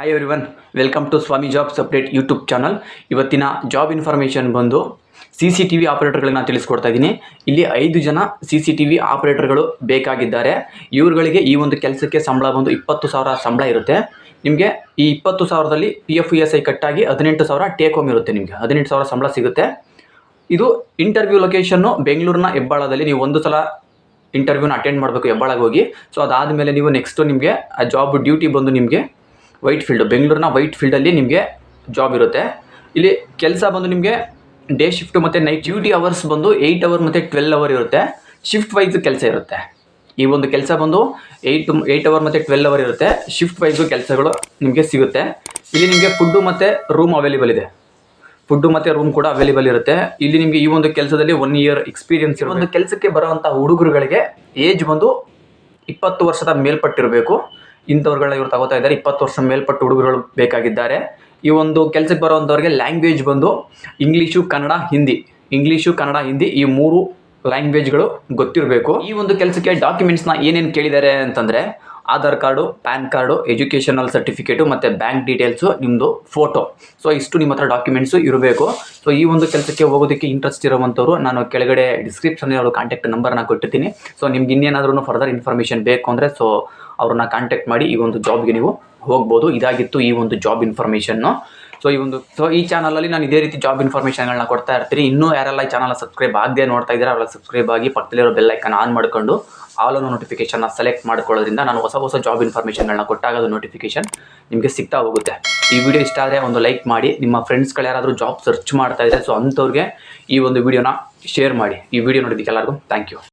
Hi every one welcome to Swamy jobs update YouTube channel ಇವತ್ತಿನ job information ಬಂದು C C T V ಆಪರೇಟರ್ಗಳಿಗೆ ನಾನು ತಿಳಿಸ್ಕೊಡ್ತಾ ಇದ್ದೀನಿ. ಇಲ್ಲಿ ಐದು ಜನ ಸಿ ಸಿ ಟಿ ವಿ ಆಪರೇಟರ್ಗಳು ಬೇಕಾಗಿದ್ದಾರೆ. ಇವ್ರುಗಳಿಗೆ ಈ ಒಂದು ಕೆಲಸಕ್ಕೆ ಸಂಬಳ ಬಂದು ಇಪ್ಪತ್ತು ಸಾವಿರ ಸಂಬಳ ಇರುತ್ತೆ. ನಿಮಗೆ ಈ ಇಪ್ಪತ್ತು ಸಾವಿರದಲ್ಲಿ P F E S I ಕಟ್ಟಾಗಿ ಹದಿನೆಂಟು ಸಾವಿರ ಟೇಕ್ ಹೋಮ್ ಇರುತ್ತೆ ನಿಮಗೆ. ಹದಿನೆಂಟು ಸಾವಿರ ಸಂಬಳ ಸಿಗುತ್ತೆ. ಇದು ಇಂಟರ್ವ್ಯೂ ಲೊಕೇಶನ್ನು ಬೆಂಗಳೂರಿನ ಹೆಬ್ಬಾಳದಲ್ಲಿ ನೀವು ಒಂದು ಸಲ ಇಂಟರ್ವ್ಯೂನ ಅಟೆಂಡ್ ಮಾಡಬೇಕು ಹೆಬ್ಬಾಳಗೆ ಹೋಗಿ. ಸೊ ಅದಾದಮೇಲೆ ನೀವು ನೆಕ್ಸ್ಟು ನಿಮಗೆ ಆ ಜಾಬ್ ಡ್ಯೂಟಿ ಬಂದು ನಿಮಗೆ ವೈಟ್ ಫೀಲ್ಡ್ ಬೆಂಗಳೂರಿನ ವೈಟ್ ಫೀಲ್ಡಲ್ಲಿ ನಿಮಗೆ ಜಾಬ್ ಇರುತ್ತೆ. ಇಲ್ಲಿ ಕೆಲಸ ಬಂದು ನಿಮಗೆ ಡೇ ಶಿಫ್ಟ್ ಮತ್ತು ನೈಟ್ ಡ್ಯೂಟಿ ಅವರ್ಸ್ ಬಂದು ಏಯ್ಟ್ ಅವರ್ ಮತ್ತು ಟ್ವೆಲ್ ಅವರ್ ಇರುತ್ತೆ. ಶಿಫ್ಟ್ ವೈಸ್ ಕೆಲಸ ಇರುತ್ತೆ. ಈ ಒಂದು ಕೆಲಸ ಬಂದು ಏಯ್ಟ್ ಏಯ್ಟ್ ಅವರ್ ಮತ್ತು ಟ್ವೆಲ್ ಅವರ್ ಇರುತ್ತೆ. ಶಿಫ್ಟ್ ವೈಸು ಕೆಲಸಗಳು ನಿಮಗೆ ಸಿಗುತ್ತೆ. ಇಲ್ಲಿ ನಿಮಗೆ ಫುಡ್ಡು ಮತ್ತು ರೂಮ್ ಅವೈಲೇಬಲ್ ಇದೆ. ಫುಡ್ಡು ಮತ್ತು ರೂಮ್ ಕೂಡ ಅವೈಲೇಬಲ್ ಇರುತ್ತೆ. ಇಲ್ಲಿ ನಿಮಗೆ ಈ ಒಂದು ಕೆಲಸದಲ್ಲಿ ಒನ್ ಇಯರ್ ಎಕ್ಸ್ಪೀರಿಯನ್ಸ್ ಇರೋ ಒಂದು ಕೆಲಸಕ್ಕೆ ಬರುವಂಥ ಹುಡುಗರುಗಳಿಗೆ ಏಜ್ ಬಂದು ಇಪ್ಪತ್ತು ವರ್ಷದ ಮೇಲ್ಪಟ್ಟಿರಬೇಕು. ಇಂಥವ್ರುಗಳನ್ನ ಇವ್ರು ತಗೋತಾ ಇದ್ದಾರೆ. ಇಪ್ಪತ್ತು ವರ್ಷ ಮೇಲ್ಪಟ್ಟ ಹುಡುಗರುಗಳು ಬೇಕಾಗಿದ್ದಾರೆ. ಈ ಒಂದು ಕೆಲಸಕ್ಕೆ ಬರುವಂಥವ್ರಿಗೆ ಲ್ಯಾಂಗ್ವೇಜ್ ಬಂದು ಇಂಗ್ಲೀಷು ಕನ್ನಡ, ಹಿಂದಿ. ಇಂಗ್ಲೀಷು ಕನ್ನಡ, ಹಿಂದಿ ಈ ಮೂರು ಲ್ಯಾಂಗ್ವೇಜ್ಗಳು ಗೊತ್ತಿರಬೇಕು. ಈ ಒಂದು ಕೆಲಸಕ್ಕೆ ಡಾಕ್ಯುಮೆಂಟ್ಸ್ನ ಏನೇನು ಕೇಳಿದ್ದಾರೆ ಅಂತಂದರೆ Aadhaar card, PAN card, educational certificate ಮತ್ತು ಬ್ಯಾಂಕ್ ಡೀಟೇಲ್ಸು ನಿಮ್ಮದು ಫೋಟೋ. ಸೊ ಇಷ್ಟು ನಿಮ್ಮ ಹತ್ರ ಡಾಕ್ಯುಮೆಂಟ್ಸು ಇರಬೇಕು. ಸೊ ಈ ಒಂದು ಕೆಲಸಕ್ಕೆ ಹೋಗೋದಕ್ಕೆ ಇಂಟ್ರೆಸ್ಟ್ ಇರುವಂಥವ್ರು ನಾನು ಕೆಳಗಡೆ ಡಿಸ್ಕ್ರಿಪ್ಷನಲ್ಲಿ ಅವರು ಕಾಂಟ್ಯಾಕ್ಟ್ ನಂಬರ್ನ ಕೊಟ್ಟಿರ್ತೀನಿ. ಸೊ ನಿಮ್ಗೆ ಇನ್ನೇನಾದ್ರೂ ಫರ್ದರ್ ಇನ್ಫಾರ್ಮೇಷನ್ ಬೇಕು ಅಂದರೆ ಸೊ ಅವ್ರನ್ನ ಕಾಂಟ್ಯಾಕ್ಟ್ ಮಾಡಿ ಈ ಒಂದು ಜಾಬ್ಗೆ ನೀವು ಹೋಗ್ಬೋದು. ಇದಾಗಿತ್ತು ಈ ಒಂದು ಜಾಬ್ ಇನ್ಫಾರ್ಮೇಷನ್ನು ಸೊ ಈ ಒಂದು ಸೊ ಈ ಚಾನಲಲ್ಲಿ ನಾನು ಇದೇ ರೀತಿ ಜಾಬ್ ಇನ್ಫಾರ್ಮೇಷನ್ಗಳನ್ನ ಕೊಡ್ತಾ ಇರ್ತೀನಿ. ಇನ್ನೂ ಯಾರೆಲ್ಲ ಈ ಚಾನಲ್ ಸಬ್ಸ್ಕ್ರೈಬ್ ಆಗದೆ ನೋಡ್ತಾ ಇದ್ದಾರೆ ಅವರೆಲ್ಲ ಸಬ್ಸ್ಕ್ರೈಬ್ ಆಗಿ ಪಕ್ಕದಲ್ಲಿರೋ ಬೆಲ್ ಐಕನ್ ಆನ್ ಮಾಡಿಕೊಂಡು ಆಲ್ ನೋಟಿಫಿಕೇಷನ್ನ ಸೆಲೆಕ್ಟ್ ಮಾಡ್ಕೊಳ್ಳೋದ್ರಿಂದ ನಾನು ಹೊಸ ಹೊಸ ಜಾಬ್ ಇನ್ಫಾರ್ಮೇಷನ್ಗಳನ್ನ ಕೊಟ್ಟಾಗ ಅದು ನೋಟಿಫಿಕೇಶನ್ ನಿಮಗೆ ಸಿಗ್ತಾ ಹೋಗುತ್ತೆ. ಈ ವಿಡಿಯೋ ಇಷ್ಟ ಆದರೆ ಒಂದು ಲೈಕ್ ಮಾಡಿ, ನಿಮ್ಮ ಫ್ರೆಂಡ್ಸ್ಗಳು ಯಾರಾದರೂ ಜಾಬ್ ಸರ್ಚ್ ಮಾಡ್ತಾ ಇದ್ದಾರೆ ಸೊ ಅಂಥವ್ರಿಗೆ ಈ ಒಂದು ವಿಡಿಯೋನ ಶೇರ್ ಮಾಡಿ. ಈ ವಿಡಿಯೋ ನೋಡಿದ್ದಕ್ಕೆ ಎಲ್ಲರಿಗೂ ಥ್ಯಾಂಕ್ ಯು